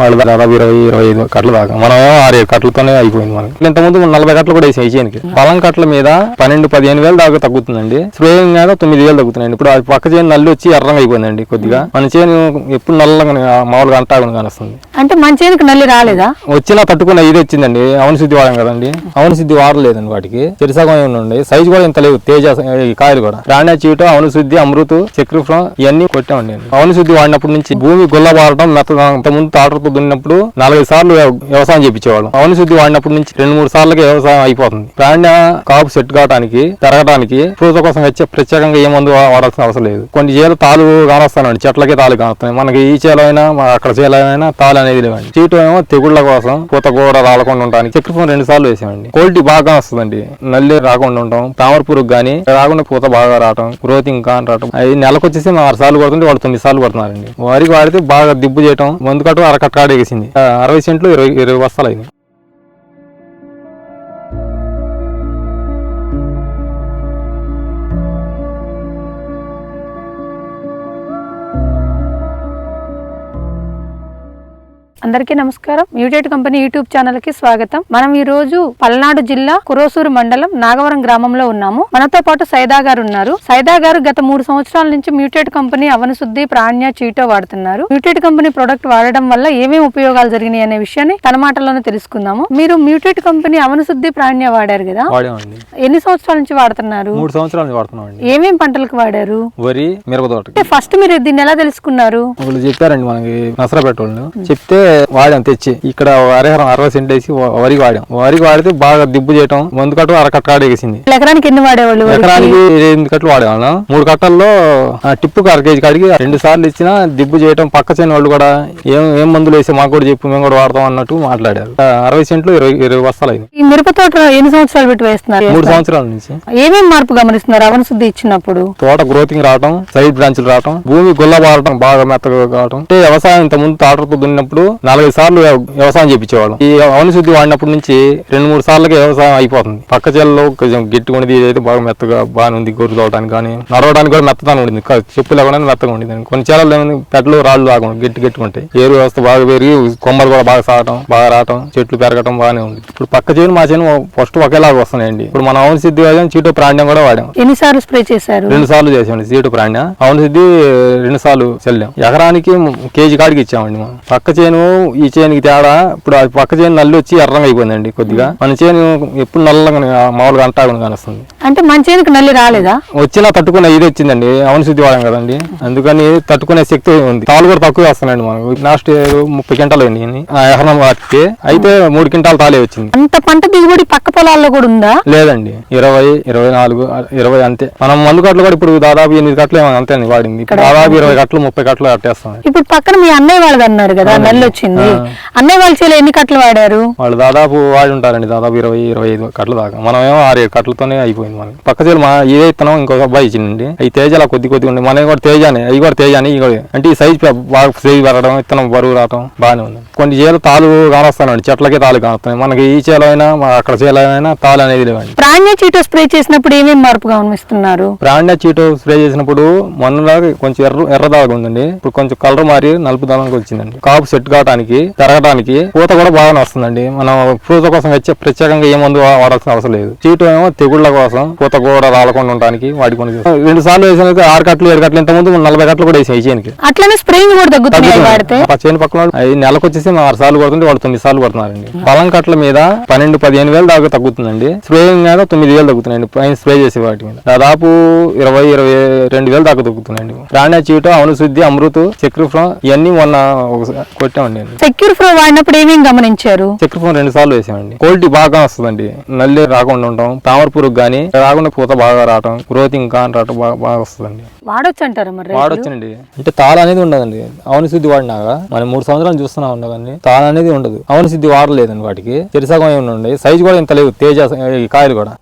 వాళ్ళు దాదాపు ఇరవై ఇరవై ఐదు కట్టలు దాకా. మనం ఏమో ఆరు ఏడు కట్టలతోనే అయిపోయింది మనకి. ఇంతకుముందు నలభై కట్టలు కూడా వేసాం ఇచ్చేయనికి పొలం కట్టల మీద పన్నెండు పదిహేను వేలు దాకా తగ్గుతుందండి. స్ప్రేయింగ్ మీద తొమ్మిది వేలు తగ్గుతున్నాయండి. ఇప్పుడు అది పక్క చేను నల్లి వచ్చి ఎర్రంగా అయిపోయిందండి కొద్దిగా. మన చేను ఎప్పుడు నల్లగా మామూలుగా అంటాగా కానొస్తుంది. అంటే మంచికి నల్లి రాలేదా? వచ్చినా తట్టుకున్న ఇది వచ్చిందండి. అవని శుద్ధి వాడాం కదండి. అవని శుద్ధి వాడలేదండి వాటికి. చెరిసగం ఉండండి సైజు కూడా ఇంత లేవు. తేజ ఈ కాయలు కూడా. ప్రాణ్య చీట అవని శుద్ధి అమృతు చక్రఫ్రం ఇవన్నీ కొట్టామండి. అవని శుద్ధి వాడినప్పటి నుంచి భూమి గుల్ల వాడటం మెత్త ముందు తాటతో దున్నినప్పుడు నాలుగైదు సార్లు వ్యవసాయం చేపించేవాళ్ళం. అవని శుద్ధి వాడినప్పటి నుంచి రెండు మూడు సార్లకి వ్యవసాయం అయిపోతుంది. ప్రాణ కాపు సెట్ కావడానికి పెరగడానికి పూత కోసం వచ్చే ప్రత్యేకంగా ఏ మందు వాడాల్సిన అవసరం లేదు. కొన్ని చేలు తాలు కానొస్తానండి చెట్లకే తాలు కానొస్తాయి మనకి ఈ చేలైనా అయినా అక్కడ అయినా తాలు అనేది లేవండి. చీటు ఏమో తెగుళ్ళ కోసం పూత కూడా రాలకుండా ఉండడానికి చక్రఫోన్ రెండు సార్లు వేసామండి. క్వాలిటీ బాగా వస్తుందండి నల్లి రాకుండా ఉండటం తామర పురుగు కానీ రాకుండా పూత బాగా రావటం గ్రోతింగ్ కాని రావటం. అది నెలకు వచ్చేసి ఆరు సార్లు కొడుతుంటే వాళ్ళు తొమ్మిది సార్లు కొడుతున్నారండి. వరికి వాడితే బాగా దిబ్బు చేయటం మందు కట్టు అరకట్ట కాడ ఎగిసింది ఆ, అరవై సెంట్లు ఇరవై ఇరవై బస్తాలు అయినాయి అందరికీ నమస్కారం. మ్యూటెడ్ కంపెనీ యూట్యూబ్ ఛానల్కి స్వాగతం. మనం ఈ రోజు పల్నాడు జిల్లా కురోసూరు మండలం నాగవరం గ్రామంలో ఉన్నాము. మనతో పాటు సైదా గారు ఉన్నారు. సైదా గారు గత మూడు సంవత్సరాల నుంచి మ్యూటెడ్ కంపెనీ అవనశుద్ధి ప్రాణ్య చీటో వాడుతున్నారు. మ్యూటెడ్ కంపెనీ ప్రొడక్ట్ వాడడం వల్ల ఏమేమి ఉపయోగాలు జరిగినాయి అనే విషయాన్ని తన మాటల్లోనే తెలుసుకుందాము. మీరు మ్యూటెడ్ కంపెనీ అవనశుద్ధి ప్రాణ్య వాడారు కదా? ఎన్ని సంవత్సరాల నుంచి వాడుతున్నారు? మూడు సంవత్సరాల నుంచి వాడుతున్నామండి. ఏమేం పంటలకు వాడారు? వరి మిరప ఫస్ట్ మీరు దీన్ని ఎలా తెలుసుకున్నారు? చెప్పారండి మనకి వాళ్ళు చెప్తే వాడాం తెచ్చి. ఇక్కడ అరహరం అరవై సెంట్ వేసి వ- వరికి వాడాం. వరికి వాడితే బాగా దిబ్బు చేయటం మందు కట్టు అరకట్ట కాడ ఎగిసింది. ఎకరానికి ఎన్ని వాడేవాళ్ళు? ఎకరానికి ఎనిమిది కట్టలు వాడేవాళ్ళం. మూడు కట్టల్లో ఆ టిప్పుకు అర కేజీ కాడికి రెండు సార్లు ఇచ్చినా దిబ్బు చేయటం పక్క చేయని వాళ్ళు కూడా ఏం ఏం మందులు వేసి మాకు కూడా చెప్పు మేము కూడా వాడతాం అన్నట్టు మాట్లాడారు. అరవై సెంట్లు ఇరవై ఇరవై బస్తాలు అయింది ఈ మిరప తోట ఎన్ని సంవత్సరాలు పెట్టి వేస్తున్నారు? మూడు సంవత్సరాల నుంచి. ఏమేం మార్పు గమనిస్తున్నారు? అవన శుద్ధి ఇచ్చినప్పుడు? తోట గ్రోతింగ్ రావటం సైడ్ బ్రాంచ్లు రావటం భూమి గుల్ల బారటం బాగా మెత్తగా కావటం. అంటే వ్యవసాయం ఇంత ముందు తాటతో దున్నినప్పుడు నాలుగైదు సార్లు వ్యవ- వ్యవసాయం చేపించేవాళ్ళం. ఈ అవని శుద్ధి వాడినప్పటి నుంచి రెండు మూడు సార్లకి వ్యవసాయం అయిపోతుంది. పక్క చేలలో కొంచెం గట్టిగా ఉండేది ఇదైతే బాగా మెత్తగా బాగానే ఉంది గొర్రె తోవడానికి కానీ నడవడానికి కూడా మెత్తగానే ఉండింది. చెప్పు లేకుండా మెత్తగా ఉండింది. కొన్ని చేలలో ఏమైంది? పెద్దలు రాళ్ళు లాగా గట్టి గట్టి ఉంటాయి ఏరు వ్యవస్థ బాగా పెరిగి కొమ్మలు కూడా బాగా సాగటం బాగా రావటం చెట్లు పెరగటం బాగానే ఉంది. ఇప్పుడు పక్క చేను మా చేను ఫస్ట్ ఒకేలాగా వస్తున్నాయండి. ఇప్పుడు మన అవని సిద్ధి వాడాం చీటో ప్రాణ్యం కూడా వాడాం. ఎన్నిసార్లు స్ప్రే చేశారు? రెండు సార్లు చేసామండి సీటు ప్రాణ్య. అవును సిద్ధి రెండు సార్లు చల్లాం. ఎకరానికి కేజీ కాడికి ఇచ్చామండి మనం. పక్క చేను ఈ చేనుకి తేడా ఇప్పుడు అది పక్క చేను నల్లి వచ్చి ఎర్రంగా అయిపోయిందండి కొద్దిగా. మన చేను ఎప్పుడు నల్లగా మామూలుగా అంటాగా కానొస్తుంది అంటే మంచికి నల్లి రాలేదా? వచ్చినా తట్టుకునే ఇది వచ్చిందండి అవని శుద్ధి వాడాం కదండి. అందుకని తట్టుకునే శక్తి ఉంది. తాళ్ళు కూడా తక్కువ వస్తున్నాయండి మనకు. లాస్ట్ ముప్పై క్వింటాలు అండి ఆ ఎకరం వాటికి. అయితే మూడు క్వింటాలు తాలే వచ్చింది. అంత పంట దిగుబడి పక్క పొలాల్లో కూడా ఉందా? లేదండి. ఇరవై ఇరవై నాలుగు ఇరవై అంతే. మనం మందు కట్టలు కూడా ఇప్పుడు దాదాపు ఎనిమిది కట్టలు ఏమో అంతే అండి వాడింది దాదాపు ఇరవై కట్టలు ముప్పై కట్టలు కట్టేస్తాం ఇప్పుడు పక్కన మీ అన్నయ్య వాళ్ళది అన్నారు కదా నల్లి వచ్చింది. అన్నయ్య వాళ్ళ చేలో ఎన్ని కట్టలు వాడారు? వాళ్ళు దాదాపు వాడి ఉంటారండి దాదాపు ఇరవై ఇరవై ఐదు కట్టలు దాకా. మనం ఏమో ఆరు ఏడు కట్టలతోనే అయిపోయింది మనకి. పక్క చేలు మా ఇత్తనం ఇంకొక అబ్బాయి ఇచ్చిందండి అవి తేజ కొద్ది కొద్దిగా ఉండి మనవి కూడా తేజానే అవి కూడా తేజాని ఇవి కూడా. అంటే ఈ సైజ్ బాగా సైజ్ పెరగడం ఇత్తనం బరువు రావడం బాగానే ఉంది. కొన్ని చేలు తాలు కానొస్తానండి చెట్లకే తాలు కానొస్తాయి మనకి ఈ చేలో అయినా అక్కడ చేలో అయినా తాలు అనేది లేవండి. ప్రాణ్య చీటో స్ప్రే చేసినప్పుడు ఏమేం మార్పు గమనిస్తున్నారు ప్రాండ్య చీటు స్ప్రే చేసినప్పుడు మొన్నలాగా కొంచెం ఎర్ర ఎర్రదాగా ఉందండి. ఇప్పుడు కొంచెం కలర్ మారి నలుపు దానికి వచ్చిందండి. కాపు సెట్ కావడానికి పెరగడానికి పూత కూడా బాగానే వస్తుందండి. మనం పూత కోసం వచ్చే ప్రత్యేకంగా ఏ మందు వాడాల్సిన అవసరం లేదు. చీటు ఏమో తెగుళ్ళ కోసం పూత కూడా రాలకుండా ఉండడానికి వాడుకొని రెండు సార్లు వేసినాక ఆరు కట్టలు ఏడు కట్టలు ఇంత ముందు నలభై కట్టలు కూడా వేసాయి ఈ చేనికి. అట్లనే స్ప్రేయింగ్ కూడా ఆ చేను పక్కన నెలకు వచ్చేసి ఆరు సార్లు కొడుతుంటే వాళ్ళు తొమ్మిది సార్లు కొడుతున్నారండి. పొలం కట్టల మీద పన్నెండు పదిహేను వేలు దాకా తగ్గుతుందండి. స్ప్రేయింగ్ మీద తొమ్మిది వేలు తగ్గుతున్నాయండి. పైన స్ప్రే చేసే వాటి మీద. దాదాపు ఇరవై ఇరవై రెండు వేలు దాకా తగ్గుతున్నాయండి ప్రాణ్య చీట అవును శుద్ధి అమృతు చక్రఫ్రం ఇవన్నీ మొన్న ఒకసారి కొట్టామండి సెక్యూర్ ఫ్లో వాడినప్పుడు ఏమేం గమనించారు? చక్రఫ్రం రెండు సార్లు వేసామండి. క్వాలిటీ బాగా వస్తుందండి. నల్లి రాకుండా ఉండటం తామర పురుగు కానీ రాకుండా పూత బాగా రావటం గ్రోతింగ్ కాని రావటం బాగా బాగా వస్తుందండి. వాడొచ్చు అంటారా మరి రైతులు? వాడొచ్చండి. అంటే తాళ అనేది ఉండదండి. అవని శుద్ధి వాడినాక మనం మూడు సంవత్సరాలు చూస్తున్నాం ఉండదండి తాళ అనేది ఉండదు. అవని శుద్ధి వాడలేదండి వాటికి. చెరిసగం ఏమి ఉండండి సైజు కూడా ఇంత లేవు. తేజ ఈ కాయలు కూడా.